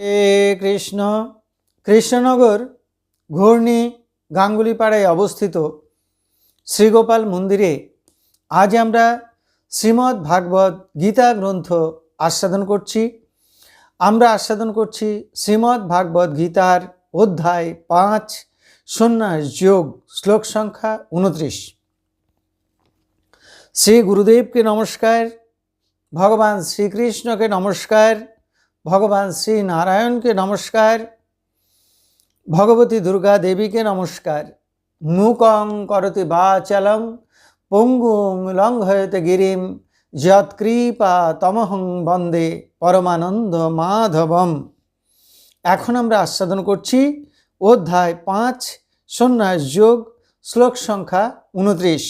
এ কৃষ্ণ, কৃষ্ণনগর ঘূর্ণি গাঙ্গুলিপাড়ায় অবস্থিত শ্রীগোপাল মন্দিরে আজ আমরা শ্রীমদ্ ভাগবত গীতা গ্রন্থ আস্বাদন করছি। আমরা আস্বাদন করছি শ্রীমদ্ ভাগবত গীতার অধ্যায় পাঁচ, সন্ন্যাস যোগ, শ্লোক সংখ্যা উনত্রিশ শ্রী গুরুদেবকে নমস্কার, ভগবান শ্রীকৃষ্ণকে নমস্কার। ভগবান শ্রী নারায়ণকে নমস্কার, ভগবতী দুর্গা দেবীকে নমস্কার। মূকং করতি বাচালং পঙ্গুং লঙ্ঘয়তে গিরিম, যৎকৃপা তমহং বন্দে পরমানন্দ মাধবম। এখন আমরা আস্বাদন করছি অধ্যায় পাঁচ, সন্ন্যাস যোগ, শ্লোক সংখ্যা উনত্রিশ।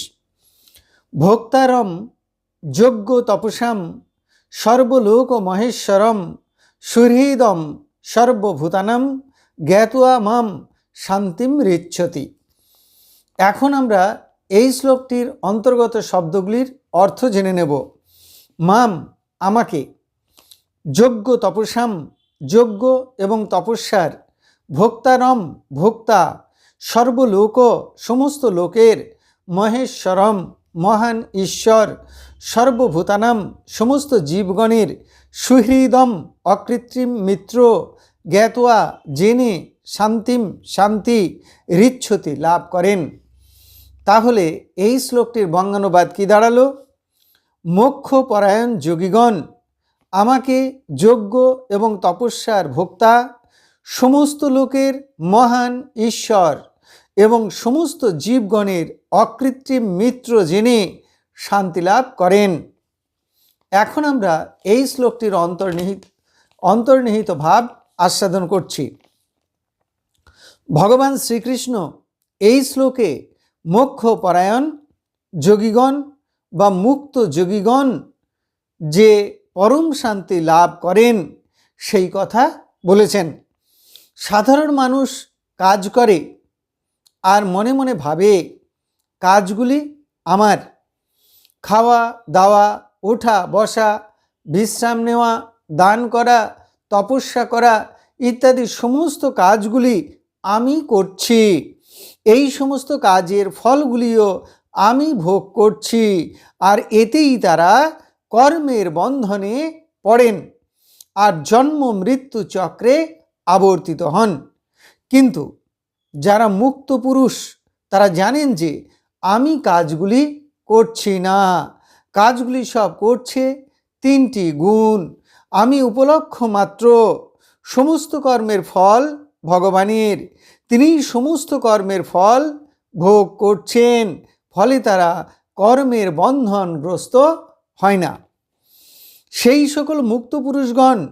ভোক্তারম যোগ্য তপসাম সর্বলোক মহেশ্বরম সুহৃদম সর্বভূতানাম জ্ঞাতুয়া মাম শান্তিম রিচ্ছতি। এখন আমরা এই শ্লোকটির অন্তর্গত শব্দগুলির অর্থ জেনে নেব। মাম আমাকে, যোগ্য তপস্যাম, যোগ্য এবং তপস্যার, ভোক্তারম ভোক্তা, সর্বলোক সমস্ত লোকের, মহেশ্বরম মহান ঈশ্বর সর্বভূতানাম সমস্ত জীবগণের সুহৃদম অকৃত্রিম মিত্র জ্ঞাতোয়া জেনে শান্তিম শান্তি রিচ্ছতি লাভ করেন। তাহলে এই শ্লোকটির বঙ্গানুবাদ কি দাঁড়াল? মোক্ষ পরায়ণ যোগীগণ, আমাকে যোগ্য এবং তপস্যার ভোক্তা, সমস্ত লোকের মহান ঈশ্বর এবং সমস্ত জীবগণের অকৃত্রিম মিত্র জেনে শান্তি লাভ করেন। এখন আমরা এই শ্লোকটির অন্তর্নিহিত অন্তর্নিহিত ভাব আস্বাদন করছি। ভগবান শ্রীকৃষ্ণ এই শ্লোকে মোক্ষ পরায়ণ যোগীগণ বা মুক্ত যোগীগণ যে পরম শান্তি লাভ করেন, সেই কথা বলেছেন। সাধারণ মানুষ কাজ করে আর মনে মনে ভাবে, কাজগুলি আমার। খাওয়া, দাওয়া, ওঠা, বসা, বিশ্রাম নেওয়া, দান করা, তপস্যা করা ইত্যাদি সমস্ত কাজগুলি আমি করছি। এই সমস্ত কাজের ফলগুলিও আমি ভোগ করছি। আর এতেই তারা কর্মের বন্ধনে পড়েন আর জন্ম মৃত্যু চক্রে আবর্তিত হন। কিন্তু যারা মুক্ত পুরুষ, তারা জানেন যে আমি কাজগুলি করছি না। কাজগুলি সব করছে তিনটি গুণ। আমি উপলক্ষ মাত্র। সমস্ত কর্মের ফল ভগবানের। তিনি সমস্ত কর্মের ফল ভোগ করছেন। ফলে তারা কর্মের বন্ধনগ্রস্ত হয় না। সেই সকল মুক্ত পুরুষগণ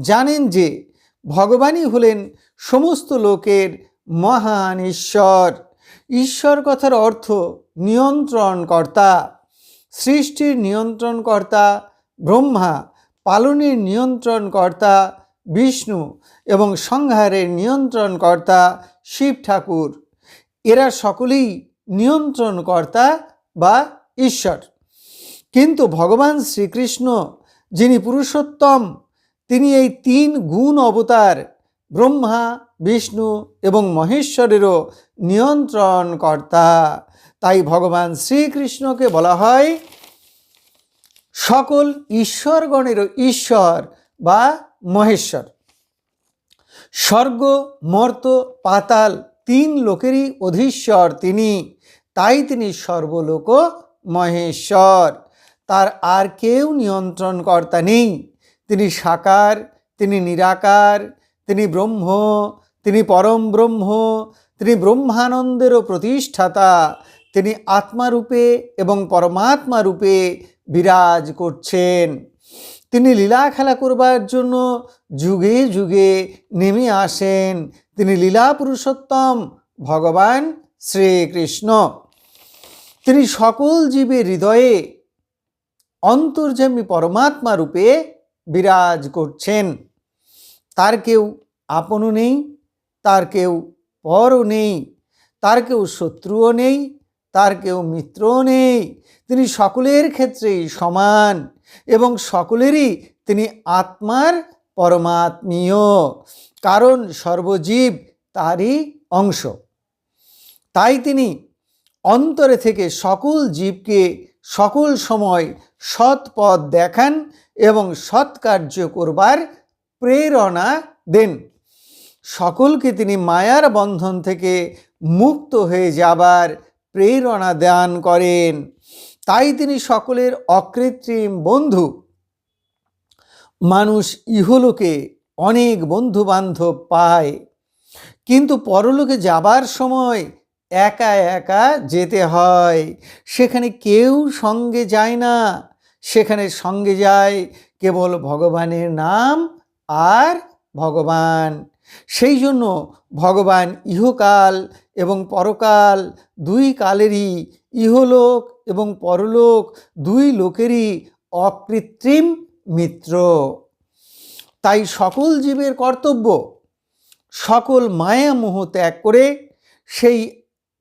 জানেন যে ভগবানই হলেন সমস্ত লোকের মহান ঈশ্বর। ঈশ্বর কথার অর্থ নিয়ন্ত্রণকর্তা, সৃষ্টির নিয়ন্ত্রণকর্তা, ব্রহ্মা, পালনের নিয়ন্ত্রণকর্তা, বিষ্ণু এবং সংহারের নিয়ন্ত্রণকর্তা, শিব ঠাকুর। এরা সকলেই নিয়ন্ত্রণকর্তা বা ঈশ্বর। কিন্তু ভগবান শ্রীকৃষ্ণ, যিনি পুরুষোত্তম, তিনি এই তিন গুণ অবতার, ব্রহ্মা বিষ্ণু এবং মহেশ্বরেরও নিয়ন্ত্রণকর্তা। তাই ভগবান শ্রীকৃষ্ণকে বলা হয় সকল ঈশ্বরগণেরও ঈশ্বর বা মহেশ্বর। স্বর্গ, মর্ত, পাতাল তিন লোকেরই অধীশ্বর তিনি। তাই তিনি সর্বলোক মহেশ্বর। তার আর কেউ নিয়ন্ত্রণকর্তা নেই। তিনি সাকার, তিনি নিরাকার, তিনি ব্রহ্ম তিনি পরম ব্রহ্ম, তিনি ব্রহ্মানন্দেরও প্রতিষ্ঠাতা, তিনি আত্মারূপে এবং পরমাত্মা রূপে বিরাজ করছেন। তিনি লীলা খেলা করবার জন্য যুগে যুগে নেমে আসেন। তিনি লীলা পুরুষোত্তম, ভগবান শ্রীকৃষ্ণ। তিনি সকল জীবের হৃদয়ে অন্তর্যামী পরমাত্মা রূপে বিরাজ করছেন। তার কেউ আপনও নেই তার কেউ পরও নেই, তার কেউ শত্রুও নেই, তার কেউ মিত্রও নেই। তিনি সকলের ক্ষেত্রেই সমান এবং সকলেরই তিনি আত্মার পরমাত্মীয়, কারণ সর্বজীব তারই অংশ। তাই তিনি অন্তরে থেকে সকল জীবকে সকল সময় সৎ পথ দেখান এবং সৎ কার্য করবার প্রেরণা দেন। সকলকে তিনি মায়ার বন্ধন থেকে মুক্ত হয়ে যাবার প্রেরণা দান করেন। তাই তিনি সকলের অকৃত্রিম বন্ধু। মানুষ ইহলোকে অনেক বন্ধু বান্ধব পায়। কিন্তু পরলোকে যাবার সময় একা একা যেতে হয়। সেখানে কেউ সঙ্গে যায় না। সেখানে সঙ্গে যায় কেবল ভগবানের নাম আর ভগবান। সেই জন্য ভগবান ইহকাল এবং পরকাল দুই কালেরই ইহলোক এবং পরলোক দুই লোকেরই অকৃত্রিম মিত্র। তাই সকল জীবের কর্তব্য সকল মায়া মোহ ত্যাগ করে সেই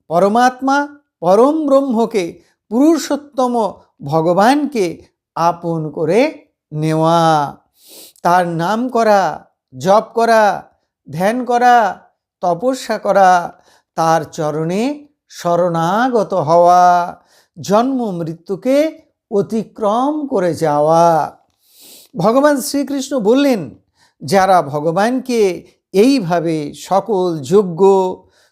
পরমাত্মা পরম ব্রহ্মকে পুরুষোত্তম ভগবানকে আপন করে নেওয়া। তার নাম করা, জপ করা ধ্যান করা, তপস্যা করা, তার চরণে শরণাগত হওয়া, জন্ম মৃত্যুকে অতিক্রম করে যাওয়া। ভগবান শ্রীকৃষ্ণ বললেন, যারা ভগবানকে এইভাবে সকল যোগ্য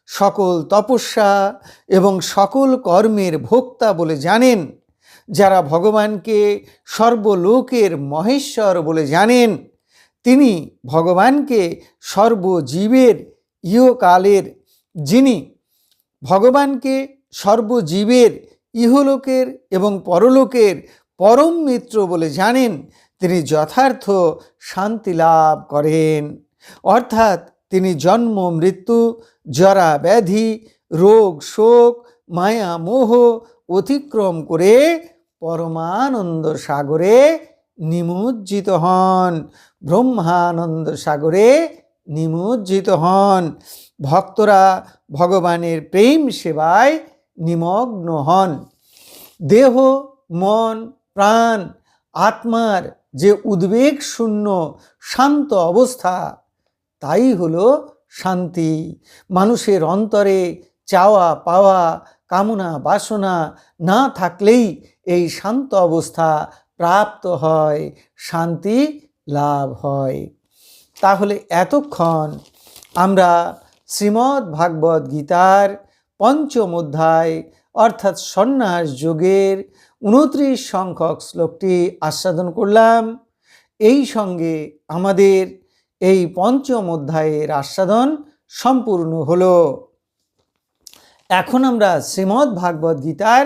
সকল তপস্যা এবং সকল কর্মের ভোক্তা বলে জানেন, যারা ভগবানকে সর্বলোকের মহেশ্বর বলে জানেন তিনি ভগবানকে সর্বজীবের ইহকালের, যিনি ভগবানকে সর্বজীবের ইহলোকের এবং পরলোকের পরম মিত্র বলে জানেন, তিনি যথার্থ শান্তি লাভ করেন। অর্থাৎ তিনি জন্ম, মৃত্যু, জরা ব্যাধি, রোগ, শোক, মায়া, মোহ অতিক্রম করে পরমানন্দ সাগরে নিমজ্জিত হন। ব্রহ্মানন্দ সাগরে নিমজ্জিত হন। ভক্তরা ভগবানের প্রেম সেবায় নিমগ্ন হন। দেহ, মন, প্রাণ, আত্মার যে উদ্বেগ শূন্য, শান্ত অবস্থা, তাই হলো শান্তি। মানুষের অন্তরে চাওয়া, পাওয়া, কামনা, বাসনা না থাকলেই এই শান্ত অবস্থা প্রাপ্ত হয়, শান্তি লাভ হয়। তাহলে এতক্ষণ আমরা শ্রীমদ্ ভাগবত গীতার পঞ্চম অধ্যায় অর্থাৎ সন্ন্যাস যোগের উনত্রিশ সংখ্যক শ্লোকটি আস্বাদন করলাম। এই সঙ্গে আমাদের এই পঞ্চম অধ্যায়ের আস্বাদন সম্পূর্ণ হলো। এখন আমরা শ্রীমদ্ ভাগবত গীতার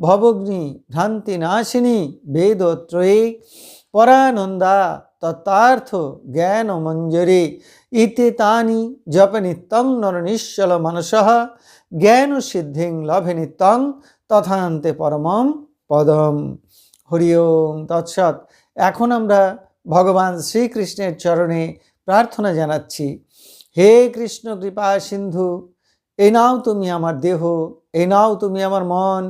ভবগ্নি ভ্রান্তি ভ্রান্তিনাশিনী বেদত্রয়ী। পরানন্দা তত্ত্বার্থ জ্ঞান মঞ্জরি। ইতে তানি জপ নিত্যং নর নিশ্চল মনস। জ্ঞান সিদ্ধিং লভে নিত্যং তথান্তে পরমম পদম। হরি ওম। তৎসৎ। এখন আমরা ভগবান শ্রীকৃষ্ণের চরণে প্রার্থনা জানাচ্ছি। হে কৃষ্ণ কৃপা সিন্ধু এই নাও তুমি আমার দেহ এই নাও তুমি আমার মন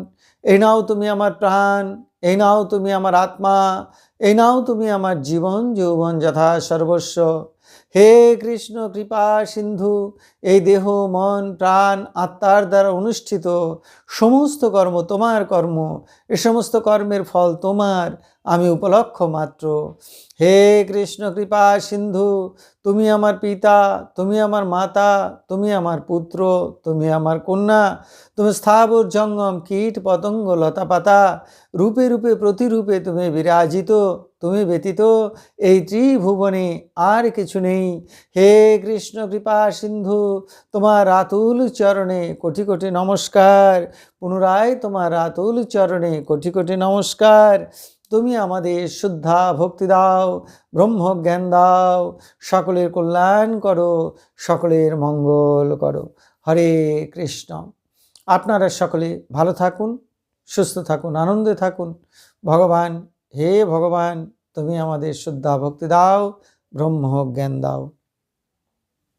এই নাও তুমি আমার প্রাণ, এই নাও তুমি আমার আত্মা, এই নাও তুমি আমার জীবন, যৌবন যথা সর্বস্ব। হে কৃষ্ণ, কৃপা, সিন্ধু, এই দেহ, মন, প্রাণ, আত্মার দ্বারা অনুষ্ঠিত সমস্ত কর্ম তোমার কর্ম। এ সমস্ত কর্মের ফল তোমার আমি উপলক্ষ মাত্র। হে কৃষ্ণ কৃপা সিন্ধু, তুমি আমার পিতা, তুমি আমার মাতা, তুমি আমার পুত্র, তুমি আমার কন্যা, তুমি স্থাবর জঙ্গম, কীট, পতঙ্গ, লতা পাতা, রূপে রূপে, প্রতিরূপে তুমি বিরাজিত, তুমি ব্যতীত এই ত্রিভুবনে আর কিছু নেই। হে কৃষ্ণ কৃপা সিন্ধু, তোমার রাতুল চরণে কোটি কোটি নমস্কার। পুনরায় তোমার রাতুল চরণে কোটি কোটি নমস্কার। তুমি আমাদের শুদ্ধা ভক্তি দাও ব্রহ্ম জ্ঞান দাও, সকলের কল্যাণ করো, সকলের মঙ্গল করো। হরে কৃষ্ণ। আপনারা সকলে ভালো থাকুন, সুস্থ থাকুন, আনন্দে থাকুন। ভগবান, হে ভগবান, তুমি আমাদের শুদ্ধা ভক্তি দাও ব্রহ্ম জ্ঞান দাও।